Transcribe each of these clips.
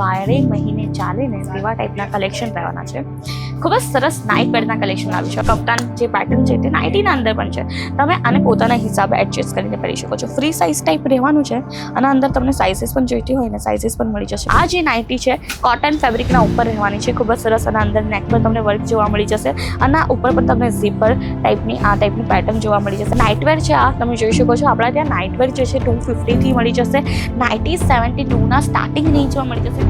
બારે મહિને ચાલે ને તેવા ટાઈપના કલેક્શન રહેવાના છે. ખૂબ જ સરસ નાઇટ વેરના કલેક્શન આવ્યું છે કપ્તાન જે પેટર્ન છે તે નાઇટીના અંદર પણ છે. તમે આને પોતાના હિસાબે એડજસ્ટ કરીને પહેરી શકો છો. ફ્રી સાઇઝ ટાઈપ રહેવાનું છે અને અંદર તમને સાઇઝીસ પણ જોઈતી હોય ને સાઇઝીસ પણ મળી જશે. આ જે નાઇટી છે કોટન ફેબ્રિકના ઉપર રહેવાની છે. ખૂબ જ સરસ અને અંદર નેક પર તમને વર્ક જોવા મળી જશે. અને આ ઉપર પણ તમને ઝીપર ટાઈપની આ ટાઈપની પેટર્ન જોવા મળી જશે. નાઇટવેર છે આ, તમે જોઈ શકો છો. આપણા ત્યાં નાઇટવેર જે છે ટુ ફિફ્ટીથી મળી જશે. નાઇન્ટી સેવન્ટી ટુના સ્ટાર્ટિંગ રેન્જમાં મળી જશે.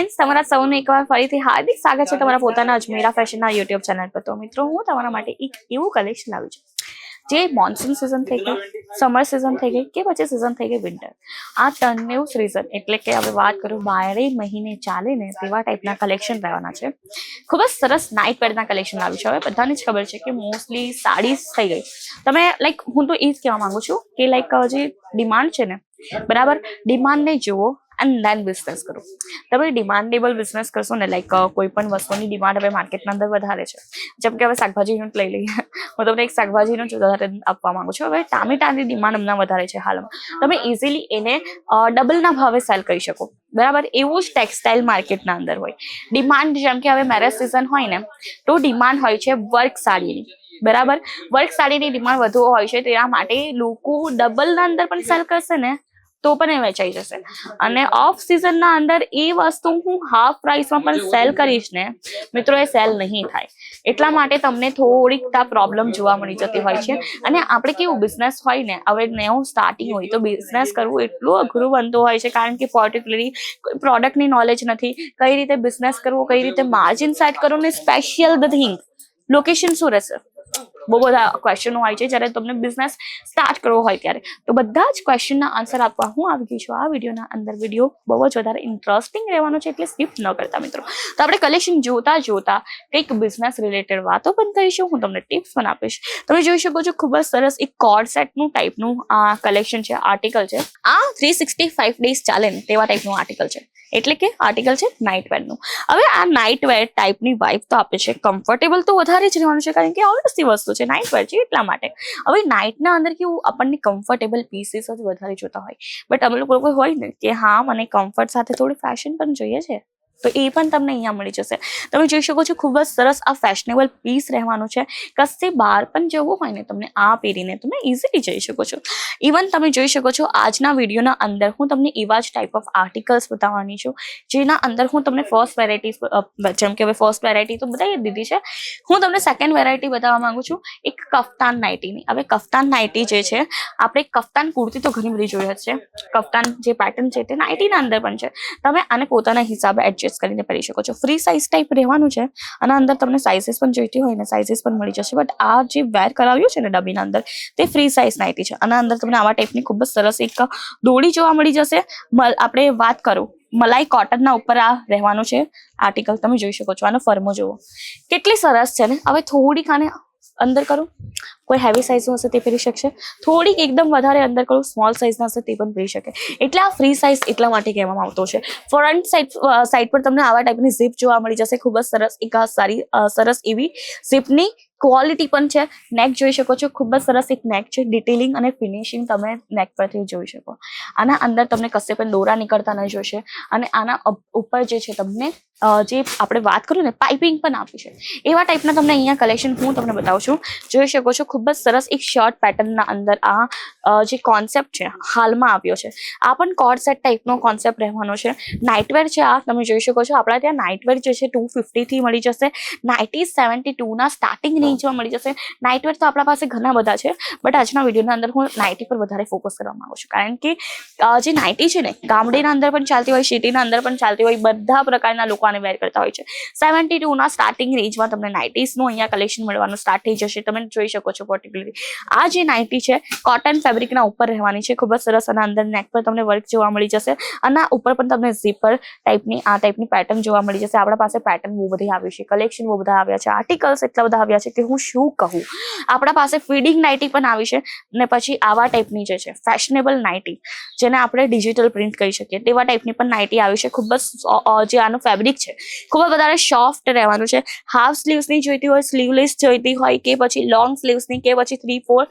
ફ્રેન્ડ્સ, તમારા સૌનું એકવાર ફરીથી હાર્દિક સ્વાગત છે તમારા પોતાના અજમેરા ફેશનના યુટ્યુબ ચેનલ પર. તો મિત્રો, હું તમારા માટે એક એવું કલેક્શન લાવી છું, જે મોન્સૂન સિઝન થઈ ગઈ સમર સિઝન થઈ ગઈ કે પછી સિઝન થઈ ગઈ વિન્ટર આ ટર્નેવ સિઝન એટલે કે હવે વાત કરું બારે મહિને ચાલે ને તેવા ટાઈપના કલેક્શન રહેવાના છે. ખૂબ જ સરસ નાઇટ વેરના કલેક્શન આવ્યું છે હવે, બધાને જ ખબર છે કે મોસ્ટલી સાડીઝ થઈ ગઈ. તમે લાઈક હું તો એ જ કહેવા માંગુ છું કે લાઈક જે ડિમાન્ડ છે ને, બરાબર ડિમાન્ડને જુઓ એન્ડ ધેન બિઝનેસ કરો. તમે ડિમાન્ડેબલ બિઝનેસ કરશો ને લાઈક કોઈ પણ વસ્તુની ડિમાન્ડ હવે માર્કેટના અંદર વધારે છે. જેમ કે હવે શાકભાજીનું જ લઈ લઈએ. હું તમને એક શાકભાજીનું જ ઉદાહરણ આપવા માંગુ છું. હવે ટામેટાની ડિમાન્ડ હમણાં વધારે છે હાલમાં. તમે ઇઝીલી એને ડબલના ભાવે સેલ કરી શકો. બરાબર? એવું જ ટેક્સટાઇલ માર્કેટના અંદર હોય. ડિમાન્ડ જેમ કે હવે મેરેજ સિઝન હોય ને, તો ડિમાન્ડ હોય છે વર્ક સાડીની. બરાબર? વર્ક સાડીની ડિમાન્ડ વધુ હોય છે તેના માટે લોકો ડબલના અંદર પણ સેલ કરશે ને તો પણ એ વેચાઈ જશે. અને ઓફ સિઝનના અંદર એ વસ્તુ હું હાફ પ્રાઇસમાં પણ સેલ કરીશ ને મિત્રો એ સેલ નહીં થાય. એટલા માટે તમને થોડીક પ્રોબ્લેમ જોવા મળી જતી હોય છે. અને આપણે કેવું બિઝનેસ હોય ને હવે નવું સ્ટાર્ટિંગ હોય તો બિઝનેસ કરવું એટલું અઘરું બનતું હોય છે કારણ કે પર્ટિક્યુલરલી કોઈ પ્રોડક્ટની નોલેજ નથી. કઈ રીતે બિઝનેસ કરવો કઈ રીતે માર્જિન સેટ કરવું ને સ્પેશિયલ ધ થિંગ લોકેશન શું રહેશે? બહુ બધા ક્વેશ્ચનો હોય છે, જ્યારે તમને બિઝનેસ સ્ટાર્ટ કરવો હોય ત્યારે. તો બધા જ ક્વેશ્ચનના આન્સર આપવા હું આવી ગઈ છું આ વિડીયોના અંદર. વીડિયો બહુ જ વધારે ઇન્ટરેસ્ટિંગ રહેવાનો છે, એટલે સ્કીપ ન કરતા મિત્રો. તો આપણે કલેક્શન જોતા જોતા કંઈક બિઝનેસ રિલેટેડ વાતો પણ કરીશું. હું તમને ટિપ્સ પણ આપીશ. તમે જોઈ શકો છો, ખૂબ જ સરસ એક કોડ સેટનું ટાઈપનું આ કલેક્શન છે આર્ટિકલ છે. આ થ્રી સિક્સટી ફાઈવ ડેઝ ચાલે ને તેવા ટાઈપનું આર્ટિકલ છે. એટલે કે આર્ટિકલ છે નાઇટ વેરનું હવે આ નાઇટ વેર ટાઈપની વાઇફ તો આપે છે. કમ્ફર્ટેબલ તો વધારે જ રહેવાનું છે, કારણ કે ઓબ્વિયસલી વસ્તુ છે. નાઇટ વેર છે એટલા માટે. હવે નાઇટના અંદર કેવું આપણને કમ્ફર્ટેબલ પીસીસ જ વધારે જોતા હોય. બટ અમે લોકો હોય ને કે હા, મને કમ્ફર્ટ સાથે થોડી ફેશન પણ જોઈએ છે. તો એ પણ તમને અહીંયા મળી જશે. તમે જોઈ શકો છો ખૂબ જ સરસ આ ફેશનેબલ પીસ રહેવાનું છે. કશે બહાર પણ જવું હોય ને તમને આ પહેરીને તમે ઇઝીલી જઈ શકો છો. ઇવન તમે જોઈ શકો છો આજના વિડીયોના અંદર હું તમને એવા જ ટાઈપ ઓફ આર્ટિકલ્સ બતાવવાની છું, જેના અંદર હું તમને ફર્સ્ટ વેરાયટી જેમ કે હવે ફર્સ્ટ વેરાયટી તો બતાવી દીધી છે. હું તમને સેકન્ડ વેરાયટી બતાવવા માંગુ છું, એક કફતાન નાઇટીની હવે કફતાન નાઇટી જે છે, આપણે કફતાન કુર્તી તો ઘણી બધી જોઈ છે કફતાન જે પેટર્ન છે તે નાઇટીના અંદર પણ છે. તમે આને પોતાના હિસાબે એડજસ્ટ કરીને પહેરી શકો છો. ફ્રી સાઇઝ ટાઈપ રહેવાનું છે. અને અંદર તમને સાઇઝીસ પણ જોઈતી હોય ને સાઇઝીસ પણ મળી જશે. બટ આ જે વેર કરાવ્યું છે ને ડબીના અંદર, તે ફ્રી સાઇઝ નાઇટી છે. અને અંદર તમને આવા ટાઈપની ખૂબ જ સરસ એક દોડી જોવા મળી જશે. આપણે વાત કરું. મલાઈ કોટનના ઉપર આ રહેવાનું છે. આર્ટિકલ તમે જોઈ શકો છો. આનો ફર્મો જુઓ. કેટલી સરસ છે ને? હવે થોડીક આને અંદર કરું. કોઈ હેવી સાઇઝનું હશે તે પહેરી શકશે. થોડીક એકદમ વધારે અંદર કરું સ્મોલ સાઇઝના હશે તે પણ પહેરી શકે. એટલે આ ફ્રી સાઇઝ એટલા માટે કહેવામાં આવતો છે. ફ્રન્ટ સાઇડ સાઇડ પર તમને આવા ટાઈપની ઝીપ જોવા મળી જશે. ખૂબ જ સરસ, એક સારી સરસ એવી ઝીપની ક્વોલિટી પણ છે. નેક જોઈ શકો છો. ખૂબ જ સરસ એક નેક છે. ડિટેલિંગ અને ફિનિશિંગ તમે નેક પરથી જોઈ શકો. આના અંદર તમને કશે પણ દોરા નીકળતા ન જોશે. અને આના ઉપર જે છે તમને જે આપણે વાત કરું ને પાઇપિંગ પણ આપી છે. એવા ટાઈપના તમને અહીંયા કલેક્શન હું તમને બતાવું છું. જોઈ શકો છો, ખૂબ જ સરસ એક શર્ટ પેટર્નના અંદર આ જે કોન્સેપ્ટ છે હાલમાં આવ્યો છે. આ પણ કોડ સેટ ટાઈપનો કોન્સેપ્ટ રહેવાનો છે. નાઇટવેર છે આ તમે જોઈ શકો છો. આપણા ત્યાં નાઇટવેર જે છે ટુ ફિફ્ટીથી મળી જશે. નાઇન્ટી સેવન્ટી ટુના સ્ટાર્ટિંગ રેન્જમાં મળી જશે. નાઇટવેર તો આપણા પાસે ઘણા બધા છે બટ આજના વિડીયોના અંદર હું નાઇટી પર વધારે ફોકસ કરવા માંગુ છું. કારણ કે જે નાઇટી છે ને ગામડીના અંદર પણ ચાલતી હોય સિટીના અંદર પણ ચાલતી હોય બધા પ્રકારના લોકો આને વેર કરતા હોય છે. સેવન્ટી ટુના સ્ટાર્ટિંગ રેન્જમાં તમને નાઇટીસનું અહીંયા કલેક્શન મળવાનું સ્ટાર્ટ થઈ જશે. તમે જોઈ શકો છો. પર્ટિક્યુલરલી આ જે નાઇટી છે કોટન ફેબ્રિકના ઉપર રહેવાની છે, ખૂબ જ સરસ અને અંદર નેક પર તમને વર્ક જોવા મળી જશે. અને ઉપર પણ તમને ઝીપર ટાઈપની આ ટાઈપની પેટર્ન જોવા મળી જશે. આપણા પાસે પેટર્ન બહુ બધી આવી છે કલેક્શન બહુ બધા આવ્યા છે આર્ટિકલ્સ એટલા બધા આવ્યા છે કે હું શું કહું? આપણા પાસે ફીડિંગ નાઇટી પણ આવી છે, ને પછી આવા ટાઈપની જે છે ફેશનેબલ નાઇટી જેને આપણે ડિજિટલ પ્રિન્ટ કહી શકીએ. તેવા ટાઈપની પણ નાઇટી આવી છે, ખૂબ જ જે આનું ફેબ્રિક છે, ખૂબ જ વધારે સોફ્ટ રહેવાનું છે. હાફ સ્લીવ્સની જોઈતી હોય સ્લીવલેસ જોઈતી હોય કે પછી લોંગ સ્લીવ્સની કે પછી થ્રી ફોર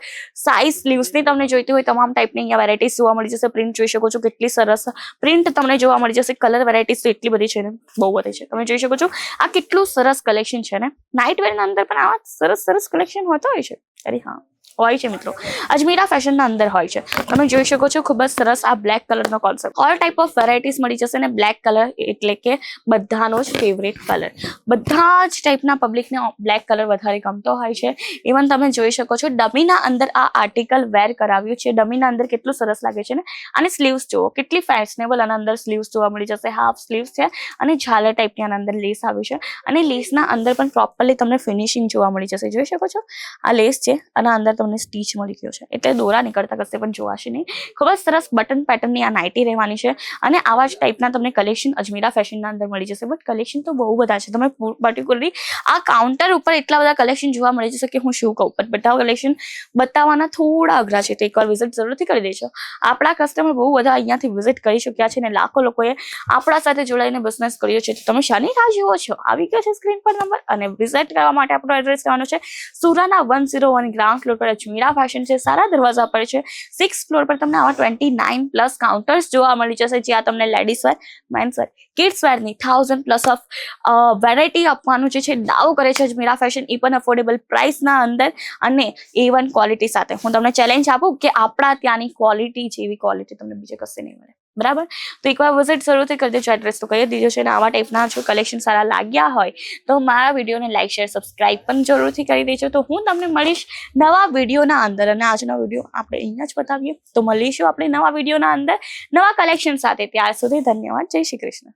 સાઇઝ સ્લીવ્સની તમને જોઈતી હોય તમામ ટાઈપની અહીંયા વેરાયટીઝ જોવા મળી જશે. પ્રિન્ટ જોઈ શકો છો કેટલી સરસ પ્રિન્ટ તમને જોવા મળી જશે. કલર વેરાયટીઝ તો એટલી બધી છે ને, બહુ બધી છે. તમે જોઈ શકો છો આ કેટલું સરસ કલેક્શન છે ને. નાઇટ વેરના અંદર પણ આવા સરસ સરસ કલેક્શન હોતા હોય છે. અરે હા. હોય છે મિત્રો. અજમીરા ફેશનના અંદર હોય છે. તમે જોઈ શકો છો ખૂબ જ સરસ આ બ્લેક કલરનો concept all type of varieties મળી જશે ને બ્લેક કલર એટલે કે બધાનો જ ફેવરેટ કલર બધા જ ટાઈપના પબ્લિકને બ્લેક કલર વધારે ગમતો હોય છે. ઇવન તમે જોઈ શકો છો ડમીના અંદર આ આર્ટિકલ વેર કરાવ્યું છે. ડમીના અંદર કેટલું સરસ લાગે છે ને? અને સ્લીવ્સ જુઓ, કેટલી ફેશનેબલ આના અંદર સ્લીવ્સ જોવા મળી જશે. હાફ સ્લીવ્સ છે અને ઝાલર ટાઈપની આના અંદર લેસ આવી છે. અને લેસના અંદર પણ પ્રોપરલી તમને ફિનિશિંગ જોવા મળી જશે. જોઈ શકો છો? આ લેસ છે. અને અંદર તમને સ્ટીચ મળી ગયો છે. એટલે દોરા નીકળતા કશે પણ જોવાશે નહીં. ખૂબ જ સરસ બટન પેટર્નની આ નાઇટી રહેવાની છે. અને આવા જ ટાઈપના તમને કલેક્શન અજમીરા ફેશનના અંદર મળી જશે. બટ કલેક્શન તો બહુ બધા છે. તમે પર્ટિક્યુલરલી આ કાઉન્ટર ઉપર એટલા બધા કલેક્શન જોવા મળી જશે કે હું શું કહું. પણ બધા કલેક્શન બતાવવાના થોડા અઘરા છે. તો એકવાર વિઝિટ જરૂરથી કરી દેજો. આપણા કસ્ટમર બહુ બધા અહીંયાથી વિઝિટ કરી ચૂક્યા છે અને લાખો લોકોએ આપણા સાથે જોડાઈને બિઝનેસ કર્યો છે. તો તમે શાની રાહ જુઓ છો? આવી ગયો છે સ્ક્રીન પર નંબર અને વિઝિટ કરવા માટે આપણો એડ્રેસ કહેવાનો છે. Surana one zero one ground floor પર અજમીરા ફેશન છે, સારા દરવાજા પર છે. સિક્સ ફ્લોર પર તમને આવા ટ્વેન્ટી નાઇન પ્લસ કાઉન્ટર્સ જોવા મળી જશે. જ્યાં તમને ladies wear men's wear kids વેરની thousand plus of variety આપવાનું જે છે, દાવો કરે છે અજમીરા ફેશન એ પણ અફોર્ડેબલ પ્રાઇસના અંદર અને એ વન ક્વોલિટી સાથે. હું તમને ચેલેન્જ આપું કે આપણા ત્યાંની ક્વોલિટી જેવી ક્વોલિટી તમને બીજે કશે નહીં મળે. બરાબર? તો એકવાર વિઝિટ જરૂરથી કરી દેજો એડ્રેસ તો કહી દીધો છે અને આવા ટાઈપના જો કલેક્શન સારા લાગ્યા હોય, તો મારા વિડીયોને લાઈક શેર સબસ્ક્રાઇબ પણ જરૂરથી કરી દેજો. તો હું તમને મળીશ નવા વિડીયોના અંદર અને આજનો વીડિયો આપણે અહીંયા જ બતાવીએ તો મળીશું આપણે નવા વિડીયોના અંદર નવા કલેક્શન સાથે. ત્યાર સુધી ધન્યવાદ. જય શ્રી કૃષ્ણ.